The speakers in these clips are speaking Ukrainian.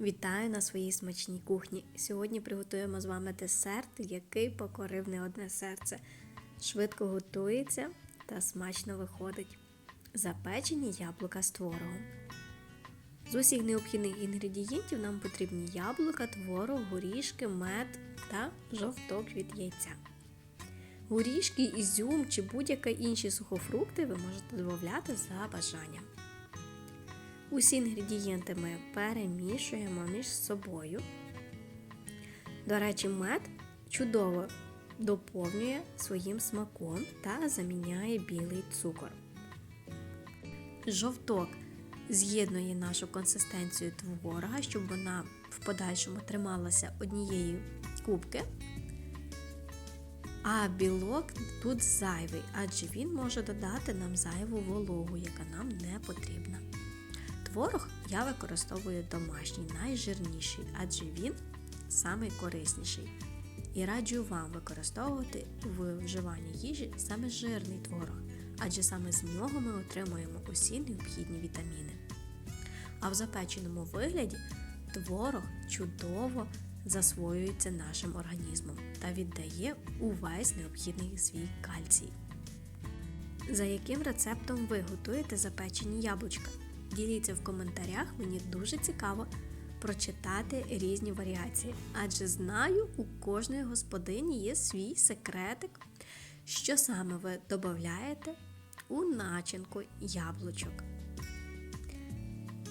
Вітаю на своїй смачній кухні. Сьогодні приготуємо з вами десерт, який покорив не одне серце. Швидко готується та смачно виходить. Запечені яблука з творогом. З усіх необхідних інгредієнтів нам потрібні яблука, творог, горішки, мед та жовток від яйця. Горішки, ізюм чи будь-які інші сухофрукти ви можете додати за бажанням. Усі інгредієнти ми перемішуємо між собою. До речі, мед чудово доповнює своїм смаком та заміняє білий цукор. Жовток з'єднує нашу консистенцію творога, щоб вона в подальшому трималася однієї кубки. А білок тут зайвий, адже він може додати нам зайву вологу, яка нам не потрібна. Творог я використовую домашній, найжирніший, адже він найкорисніший. І раджу вам використовувати в вживанні їжі саме жирний творог, адже саме з нього ми отримуємо усі необхідні вітаміни. А в запеченому вигляді творог чудово засвоюється нашим організмом та віддає увесь необхідний свій кальцій. За яким рецептом ви готуєте запечені яблучка? Діліться в коментарях, мені дуже цікаво прочитати різні варіації, адже знаю, у кожної господині є свій секретик, що саме ви додаєте у начинку яблучок.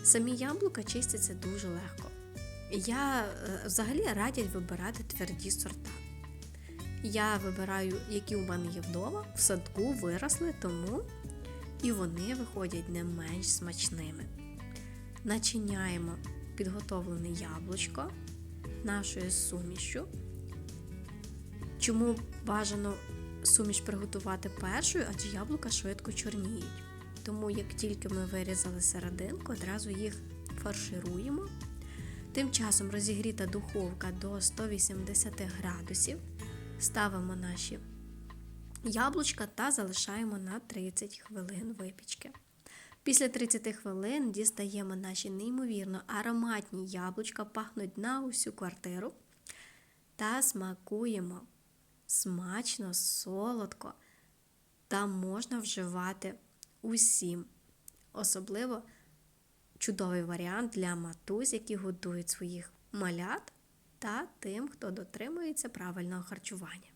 Самі яблука чистяться дуже легко. Я е, взагалі радять вибирати тверді сорта. Я вибираю, які у мене є вдома, в садку виросли, тому і вони виходять не менш смачними. Начиняємо підготовлене яблучко нашою сумішю. Чому бажано суміш приготувати першою, адже яблука швидко чорніють. Тому, як тільки ми вирізали серединку, одразу їх фаршируємо. Тим часом розігріта духовка до 180 градусів. Ставимо наші яблучка та залишаємо на 30 хвилин випічки. Після 30 хвилин дістаємо наші неймовірно ароматні яблучка, пахнуть на усю квартиру та смакуємо смачно, солодко та можна вживати усім. Особливо чудовий варіант для матусь, які готують своїх малят та тим, хто дотримується правильного харчування.